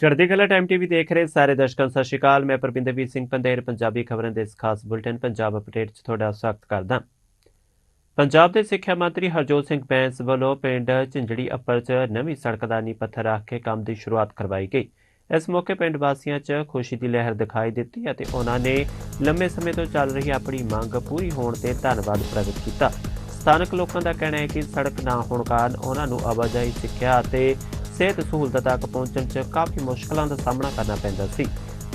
ਚੜ੍ਹਦੀ ਕਲਾ time TV ਦੇਖ ਰਹੇ ਸਾਰੇ ਦਰਸ਼ਕਾਂ ਨੂੰ ਸਤਿ ਸ਼੍ਰੀ ਅਕਾਲ। ਮੈਂ ਪਰਵਿੰਦਰਵੀਰ ਸਿੰਘ ਪੰਦੇਰ ਪੰਜਾਬੀ ਖਬਰਾਂ ਦੇ ਇਸ ਖਾਸ ਬੁਲੇਟਿਨ ਪੰਜਾਬ ਅਪਡੇਟ 'ਚ ਤੁਹਾਡਾ ਸਵਾਗਤ ਕਰਦਾ ਪੰਜਾਬ ਦੇ ਸਿੱਖਿਆ ਮੰਤਰੀ ਹਰਜੋਤ ਸਿੰਘ ਬੈਂਸ ਵੱਲੋਂ ਪਿੰਡ ਝਿੰਜੜੀ ਅੱਪਰ 'ਚ ਨਵੀਂ ਸੜਕ ਦਾ ਨੀਂਹ ਪੱਥਰ ਰੱਖ ਕੇ ਕੰਮ ਦੀ ਸ਼ੁਰੂਆਤ ਕਰਵਾਈ ਗਈ। ਇਸ ਮੌਕੇ ਪਿੰਡ ਵਾਸੀਆਂ 'ਚ ਖੁਸ਼ੀ ਦੀ ਲਹਿਰ ਦਿਖਾਈ ਦਿੱਤੀ ਅਤੇ ਉਹਨਾਂ ਨੇ ਲੰਮੇ ਸਮੇਂ ਤੋਂ ਚੱਲ ਰਹੀ ਆਪਣੀ ਮੰਗ ਪੂਰੀ ਹੋਣ ਤੇ ਧੰਨਵਾਦ ਪ੍ਰਗਟ ਕੀਤਾ। ਸਥਾਨਕ ਲੋਕਾਂ ਦਾ ਕਹਿਣਾ ਹੈ ਕਿ ਸੜਕ ਨਾ ਹੋਣ ਕਾਰਨ ਉਹਨਾਂ ਨੂੰ ਆਵਾਜਾਈ ਸਿੱਖਿਆ ਅਤੇ ਸਿਹਤ ਸਹੂਲਤਾਂ ਤੱਕ ਪਹੁੰਚਣ 'ਚ ਕਾਫੀ ਮੁਸ਼ਕਲਾਂ ਦਾ ਸਾਹਮਣਾ ਕਰਨਾ ਪੈਂਦਾ ਸੀ।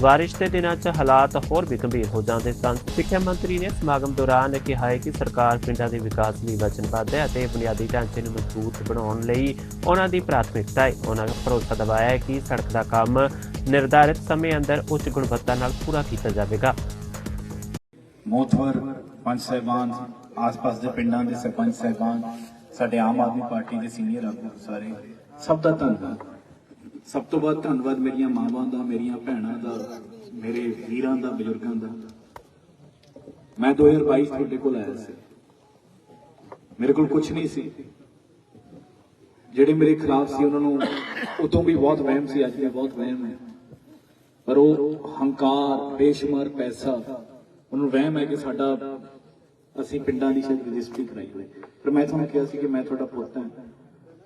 ਬਾਰਿਸ਼ ਦੇ ਦਿਨਾਂ 'ਚ ਹਾਲਾਤ ਹੋਰ ਵੀ ਗੰਭੀਰ ਹੋ ਜਾਂਦੇ ਸਨ। ਸਿੱਖਿਆ ਮੰਤਰੀ ਨੇ ਸਮਾਗਮ ਦੌਰਾਨ ਕਿਹਾ ਹੈ ਕਿ ਸਰਕਾਰ ਪਿੰਡਾਂ ਦੇ ਵਿਕਾਸ ਲਈ ਵਚਨਬੱਧ ਹੈ ਅਤੇ ਬੁਨਿਆਦੀ ਢਾਂਚੇ ਨੂੰ ਮਜ਼ਬੂਤ ਬਣਾਉਣ ਲਈ ਉਹਨਾਂ ਦੀ ਪ੍ਰਾਥਮਿਕਤਾ ਹੈ। ਉਹਨਾਂ ਭਰੋਸਾ ਦਿਵਾਇਆ ਹੈ ਕਿ ਸੜਕ ਦਾ ਕੰਮ ਨਿਰਧਾਰਿਤ ਸਮੇਂ ਅੰਦਰ ਉੱਚ ਗੁਣਵੱਤਾ ਨਾਲ ਪੂਰਾ ਕੀਤਾ ਜਾਵੇਗਾ। ਮੋਥਵਰ ਪੰਚ ਸਾਹਿਬਾਨ, ਆਸ-ਪਾਸ ਦੇ ਪਿੰਡਾਂ ਦੇ ਸਰਪੰਚ ਸਾਹਿਬਾਨ, ਸਾਡੇ ਆਮ ਆਦਮੀ ਪਾਰਟੀ ਦੇ ਸੀਨੀਅਰ ਆਗੂ ਸਾਰੇ ਸਭ ਦਾ ਧੰਨਵਾਦ। ਸਭ ਤੋਂ ਵੱਧ ਧੰਨਵਾਦ ਮੇਰੀਆਂ ਮਾਵਾਂ ਦਾ, ਮੇਰੀਆਂ ਭੈਣਾਂ ਦਾ, ਮੇਰੇ ਵੀਰਾਂ ਦਾ, ਬਜ਼ੁਰਗਾਂ ਦਾ। ਮੈਂ 2022 ਤੁਹਾਡੇ ਕੋਲ ਆਇਆ ਸੀ। ਮੇਰੇ ਕੋਲ ਕੁਝ ਨਹੀਂ ਸੀ। ਜਿਹੜੇ ਮੇਰੇ ਖਿਲਾਫ ਸੀ, ਉਹਨਾਂ ਨੂੰ ਉਦੋਂ ਵੀ ਬਹੁਤ ਵਹਿਮ ਸੀ, ਅੱਜ ਵੀ ਬਹੁਤ ਵਹਿਮ ਹੈ। ਪਰ ਉਹ ਹੰਕਾਰ, ਬੇਸ਼ਮਾਰ ਪੈਸਾ, ਉਹਨੂੰ ਵਹਿਮ ਹੈ ਕਿ ਸਾਡਾ ਅਸੀਂ ਪਿੰਡਾਂ ਦੀ ਸ਼ਾਇਦ ਰਜਿਸਟਰੀ ਕਰਾਈ ਹੋਈ ਪਰ ਮੈਂ ਤੁਹਾਨੂੰ ਕਿਹਾ ਸੀ ਕਿ ਮੈਂ ਤੁਹਾਡਾ ਪੁੱਤ ਹਾਂ।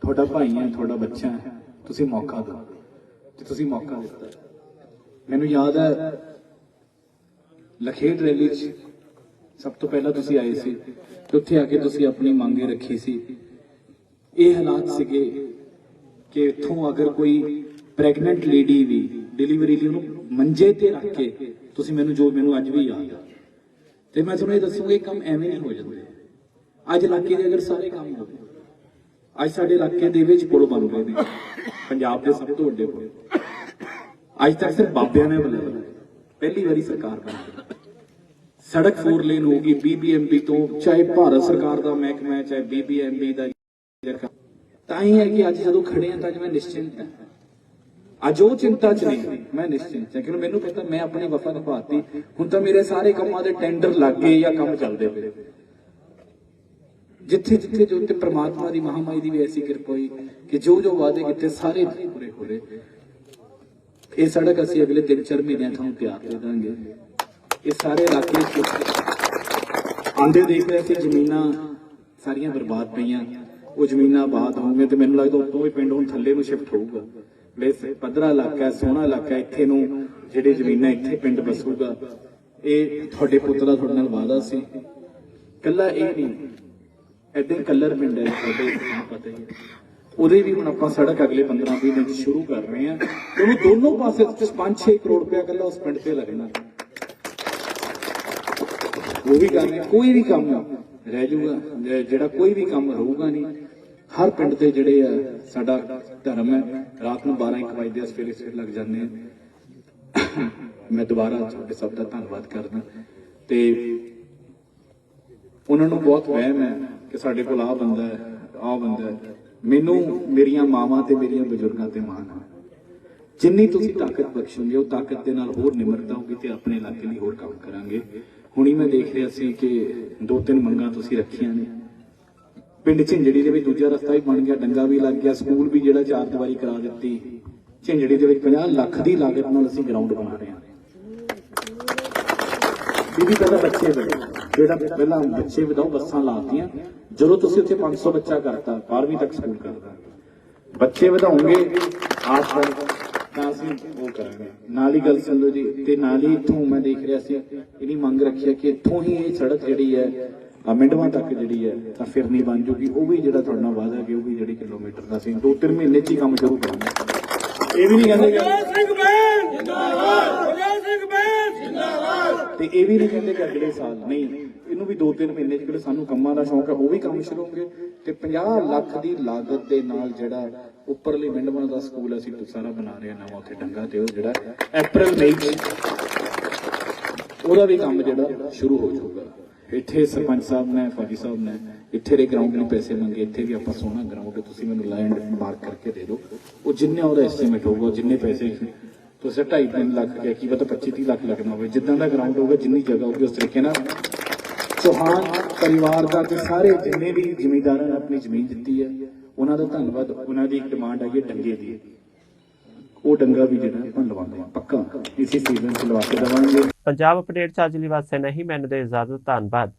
ਤੁਹਾਡਾ ਭਾਈ ਹੈ, ਤੁਹਾਡਾ ਬੱਚਾ ਹੈ, ਤੁਸੀਂ ਮੌਕਾ ਦਿਓ। ਤੇ ਤੁਸੀਂ ਮੌਕਾ ਦਿੱਤਾ ਮੈਨੂੰ ਯਾਦ ਹੈ ਲਖੇੜ ਰੈਲੀ 'ਚ ਸਭ ਤੋਂ ਪਹਿਲਾਂ ਤੁਸੀਂ ਆਏ ਸੀ ਤੇ ਉੱਥੇ ਆ ਕੇ ਤੁਸੀਂ ਆਪਣੀ ਮੰਗੇ ਰੱਖੀ ਸੀ। ਇਹ ਹਾਲਾਤ ਸੀਗੇ ਕਿ ਇੱਥੋਂ ਅਗਰ ਕੋਈ ਪ੍ਰੈਗਨੈਂਟ ਲੇਡੀ ਵੀ ਡਿਲੀਵਰੀ ਲਈ ਉਹਨੂੰ ਮੰਜੇ ਤੇ ਰੱਖ ਕੇ ਤੁਸੀਂ ਮੈਨੂੰ ਜੋ ਮੈਨੂੰ ਅੱਜ ਵੀ ਯਾਦ ਆ। ਤੇ ਮੈਂ ਤੁਹਾਨੂੰ ਇਹ ਦੱਸੂਗਾ, ਇਹ ਕੰਮ ਐਵੇਂ ਨਹੀਂ ਹੋ ਜਾਂਦੇ। ਅੱਜ ਇਲਾਕੇ ਦੇ ਅਗਰ ਸਾਰੇ ਕੰਮ ਹੋ ਅੱਜ ਸਾਡੇ ਇਲਾਕੇ ਦੇ ਵਿੱਚ ਪੁਲ ਬਣ ਰਹੇ ਨੇ। ਪੰਜਾਬ ਦੇ ਸਭ ਤੋਂ ਵੱਡੇ ਪੁਲ। ਅੱਜ ਤੱਕ ਸਿਰਫ ਬਾਬਿਆਂ ਨੇ ਬਣਾਏ ਪਹਿਲੀ ਵਾਰੀ ਸਰਕਾਰ ਬਣੀ ਸੜਕ ਫੋਰ ਲੇਨ ਹੋਗੀ ਬੀਬੀਐਮਬੀ ਤੋਂ, ਚਾਹੇ ਭਾਰਤ ਸਰਕਾਰ ਦਾ ਮਹਿਕਮਾ ਹੈ, ਚਾਹੇ ਬੀਬੀਐਮਬੀ ਦਾ ਤਾਂ ਹੀ ਹੈ ਕਿ ਅੱਜ ਜਦੋਂ ਖੜੇ ਆ ਤਾਂ ਅੱਜ ਮੈਂ ਨਿਸ਼ਚਿੰਤ ਹਾਂ। ਅੱਜ ਉਹ ਚਿੰਤਾ ਚ ਨਹੀਂ। ਮੈਂ ਨਿਸ਼ਚਿੰਤ ਹਾਂ। ਕਿਉਂਕਿ ਮੈਨੂੰ ਪਤਾ ਮੈਂ ਆਪਣੀ ਵਫਾ ਨਿਭਾਤੀ। ਹੁਣ ਤਾਂ ਮੇਰੇ ਸਾਰੇ ਕੰਮਾਂ ਦੇ ਟੈਂਡਰ ਲੱਗ ਗਏ ਜਾਂ ਕੰਮ ਚੱਲਦੇ ਪਏ ਜਿੱਥੇ ਜਿੱਥੇ ਜੋ ਤੇ ਪ੍ਰਮਾਤਮਾ ਦੀ ਮਹਾਮਾਈ ਦੀ ਵੀ ਐਸੀ ਕਿਰਪਾ ਹੋਈ ਕਿ ਜੋ ਜੋ ਵਾਅਦੇ ਕੀਤੇ ਸਾਰੇ ਪੂਰੇ ਹੋ ਰਹੇ ਇਹ ਸੜਕ ਅਸੀਂ ਅਗਲੇ 3-4 ਮਹੀਨਿਆਂ ਤੁਹਾਨੂੰ ਤਿਆਰ ਕਰ ਦਾਂਗੇ। ਇਹ ਸਾਰੇ ਇਲਾਕੇ ਆਂਦੇ ਦੇਖ ਰਹੇ ਸੀ, ਜ਼ਮੀਨਾਂ ਸਾਰੀਆਂ ਬਰਬਾਦ ਪਈਆਂ। ਉਹ ਜ਼ਮੀਨਾਂ ਆਬਾਦ ਹੋਣਗੇ ਤੇ ਮੈਨੂੰ ਲੱਗਦਾ ਉਤੋਂ ਵੀ ਪਿੰਡ ਹੁਣ ਥੱਲੇ ਨੂੰ ਸ਼ਿਫਟ ਹੋਊਗਾ। ਵੈਸੇ ਪੱਧਰਾ ਇਲਾਕਾ ਸੋਹਣਾ ਇਲਾਕਾ ਇੱਥੇ ਨੂੰ ਜਿਹੜੇ ਜ਼ਮੀਨਾਂ ਇੱਥੇ ਪਿੰਡ ਬਸੂਗਾ ਇਹ ਤੁਹਾਡੇ ਪੁੱਤ ਦਾ ਤੁਹਾਡੇ ਨਾਲ ਵਾਅਦਾ ਸੀ। ਕੱਲਾ ਇਹ ਨਹੀਂ ਐਡੇ ਕਲਰ ਪਿੰਡ ਹੈ ਤੁਹਾਡੇ ਤੁਹਾਨੂੰ ਪਤਾ ਹੀ ਹੈ। ਉਹਦੇ ਵੀ ਹੁਣ ਆਪਾਂ ਸੜਕ ਅਗਲੇ 15 20 ਦਿਨ 'ਚ ਸ਼ੁਰੂ ਕਰ ਰਹੇ ਹਾਂ। ਉਹਨੂੰ ਦੋਨੋਂ ਪਾਸੇ 5-6 ਕਰੋੜ ਰੁਪਇਆ ਕੱਲਾ ਉਸ ਪਿੰਡ ਤੇ ਲੱਗਣਾ। ਉਹ ਵੀ ਕਰ ਰਹੇ ਕੋਈ ਵੀ ਕੰਮ ਰਹਿ ਜਾਊਗਾ, ਜਿਹੜਾ ਕੋਈ ਵੀ ਕੰਮ ਰਹੂਗਾ ਨਹੀਂ। ਹਰ ਪਿੰਡ ਤੇ ਜਿਹੜੇ ਆ, ਸਾਡਾ ਧਰਮ ਹੈ। ਰਾਤ ਨੂੰ 12 1 ਵਜੇ ਦੇ ਸਵੇਰੇ ਸਵੇਰ ਲੱਗ ਜਾਂਦੇ ਆ। ਮੈਂ ਦੁਬਾਰਾ ਤੁਹਾਡੇ ਸਭ ਦਾ ਧੰਨਵਾਦ ਕਰਦਾ। ਤੇ ਉਹਨਾਂ ਨੂੰ ਬਹੁਤ ਵਹਿਮ ਹੈ। ਕਿ ਸਾਡੇ ਕੋਲ ਆ ਬੰਦਾ ਹੈ ਆ ਬੰਦਾ ਹੈ। ਮੈਨੂੰ, ਮੇਰੀਆਂ ਮਾਵਾਂ ਤੇ ਮੇਰੀਆਂ ਬਜ਼ੁਰਗਾਂ ਤੇ ਮਾਣ ਹੈ ਜਿੰਨੀ ਤੁਸੀਂ ਤਾਕਤ ਬਖਸ਼ੋਗੇ, ਉਹ ਤਾਕਤ ਦੇ ਨਾਲ ਹੋਰ ਨਿਮਰਤਾ ਹੋਗੀ ਤੇ ਆਪਣੇ ਇਲਾਕੇ ਲਈ ਹੋਰ ਕੰਮ ਕਰਾਂਗੇ। ਹੁਣੀ ਮੈਂ ਦੇਖ ਰਿਹਾ ਸੀ ਕਿ ਦੋ ਤਿੰਨ ਮੰਗਾਂ ਤੁਸੀਂ ਰੱਖੀਆਂ ਨੇ। ਪਿੰਡ ਝਿੰਜੜੀ ਦੇ ਵਿੱਚ ਦੂਜਾ ਰਸਤਾ ਵੀ ਬਣ ਗਿਆ, ਡੰਗਾ ਵੀ ਲੱਗ ਗਿਆ, ਸਕੂਲ ਵੀ ਜਿਹੜਾ ਚਾਰ ਦੀਵਾਰੀ ਕਰਾ ਦਿੱਤੀ। ਝਿੰਜੜੀ ਦੇ ਵਿੱਚ 50 ਲੱਖ ਦੀ ਲਾਗਤ ਨਾਲ ਅਸੀਂ ਗਰਾਊਂਡ ਬਣਾ ਰਹੇ ਹਾਂ। ਬੀਬੀ ਪਹਿਲਾਂ ਬੱਚੇ ਵਧੇ ਜਿਹੜਾ ਪਹਿਲਾਂ ਬੱਚੇ ਵਧਾਓ ਬੱਸਾਂ ਲਾਤੀਆਂ, ਜਦੋਂ ਤੁਸੀਂ ਉੱਥੇ 500 ਬੱਚਾ ਕਰਤਾ 12ਵੀਂ ਤੱਕ ਸਕੂਲ ਕਰਦਾ ਬੱਚੇ ਵਧਾਉਂਗੇ ਆਸ ਤਾਂ ਅਸੀਂ ਉਹ ਕਰਾਂਗੇ। ਨਾਲ ਹੀ ਗੱਲ ਸੁਣ ਲਓ ਜੀ, ਤੇ ਨਾਲ ਹੀ ਇੱਥੋਂ ਮੈਂ ਦੇਖ ਰਿਹਾ ਸੀ, ਇਹਦੀ ਮੰਗ ਰੱਖੀ ਹੈ ਕਿ ਇੱਥੋਂ ਹੀ ਇਹ ਸੜਕ ਜਿਹੜੀ ਹੈ ਮਿੰਡਵਾਂ ਤੱਕ ਜਿਹੜੀ ਹੈ, ਤਾਂ ਫਿਰ ਨਹੀਂ ਬਣ ਜੂਗੀ। ਉਹ ਵੀ ਜਿਹੜਾ ਤੁਹਾਡਾ ਵਾਅਦਾ ਕਿ ਉਹ ਵੀ ਜਿਹੜੀ ਕਿਲੋਮੀਟਰ ਦਾ ਅਸੀਂ 2-3 ਮਹੀਨੇ ਚ ਹੀ ਕੰਮ ਸ਼ੁਰੂ ਕਰਾਂਗੇ। ਇਹ ਵੀ ਨਹੀਂ ਕਹਿੰਦੇ ਕਿ ਸਿੰਘ ਬੈਨ ਜਿੰਦਾਬਾਦ ਬਲਦੇਵ ਸਿੰਘ ਬੈਨ ਜਿੰਦਾਬਾਦ ਤੇ ਇਹ ਵੀ ਨਹੀਂ ਕਹਿੰਦੇ ਕਿ ਅਗਲੇ ਸਾਲ ਨਹੀਂ। ਇਹਨੂੰ ਵੀ 2-3 ਮਹੀਨੇ ਜਿਹੜੇ ਸਾਨੂੰ ਕੰਮਾਂ ਦਾ ਸ਼ੌਂਕ ਹੈ, ਉਹ ਵੀ ਕੰਮ ਸ਼ੁਰੂ ਹੋਣਗੇ। ਤੇ 50 ਲੱਖ ਦੀ ਲਾਗਤ ਦੇ ਨਾਲ ਜਿਹੜਾ ਉੱਪਰਲੀ ਮਿੰਡਮਣ ਦਾ ਸਕੂਲ ਅਸੀਂ ਸਾਰਾ ਬਣਾ ਰਹੇ ਹਾਂ, ਨਵਾਂ ਉੱਥੇ ਡੰਗਾ ਤੇ ਉਹ ਜਿਹੜਾ ਅਪ੍ਰੈਲ ਮਈ ਉਹਦਾ ਵੀ ਕੰਮ ਜਿਹੜਾ ਸ਼ੁਰੂ ਹੋ ਜਾਊਗਾ। ਇੱਥੇ ਸਰਪੰਚ ਸਾਹਿਬ ਨੇ, ਫੌਜੀ ਸਾਹਿਬ ਨੇ, ਇੱਥੇ ਦੇ ਗਰਾਊਂਡ ਲਈ ਪੈਸੇ ਮੰਗੇ, ਇੱਥੇ ਵੀ ਆਪਾਂ ਸੋਹਣਾ ਗਰਾਊਂਡ ਤੁਸੀਂ ਮੈਨੂੰ ਲੈਂਡ ਮਾਰਕ ਕਰਕੇ ਦੇ ਦਿਓ। ਉਹ ਜਿੰਨੇ ਉਹਦਾ ਐਸਟੀਮੇਟ ਹੋਊਗਾ ਜਿੰਨੇ ਪੈਸੇ ਤੁਸੀਂ 2.5 ਲੱਖ ਕਿਹਾ ਕੀ ਪਤਾ 25 30 ਲੱਖ ਲੱਗਣਾ ਹੋਵੇ ਜਿੱਦਾਂ ਦਾ ਗਰਾਊਂਡ ਹੋਊਗਾ, ਜਿੰਨੀ ਜਗ੍ਹਾ ਹੋਊਗੀ ਉਸ ਤਰੀਕੇ ਨਾਲ। ਚੌਹਾਨ ਪਰਿਵਾਰ ਦਾ ਤੇ ਸਾਰੇ ਜਿੰਨੇ ਵੀ ਜ਼ਿਮੀਂਦਾਰਾਂ ਨੇ ਆਪਣੀ ਜ਼ਮੀਨ ਦਿੱਤੀ ਹੈ, ਉਹਨਾਂ ਦਾ ਧੰਨਵਾਦ, ਉਹਨਾਂ ਦੀ ਇੱਕ ਡਿਮਾਂਡ ਆਈ ਹੈ ਡੰਗੇ ਦੀ। ਉਹ ਡੰਗਾ ਵੀ ਜਿਹੜਾ ਆਪਾਂ ਲਵਾਉਂਦੇ ਹਾਂ, ਪੱਕਾ। ਇਸੇ ਸੀਜ਼ਨ ਚ ਲਵਾ ਕੇ ਦੇਵਾਂਗੇ। ਪੰਜਾਬ ਅਪਡੇਟ ਚ ਅੱਜ ਲਈ ਵਾਸਤੇ ਨਹੀਂ ਮੈਨੂੰ ਦੇ ਇਜਾਜ਼ਤ, ਧੰਨਵਾਦ।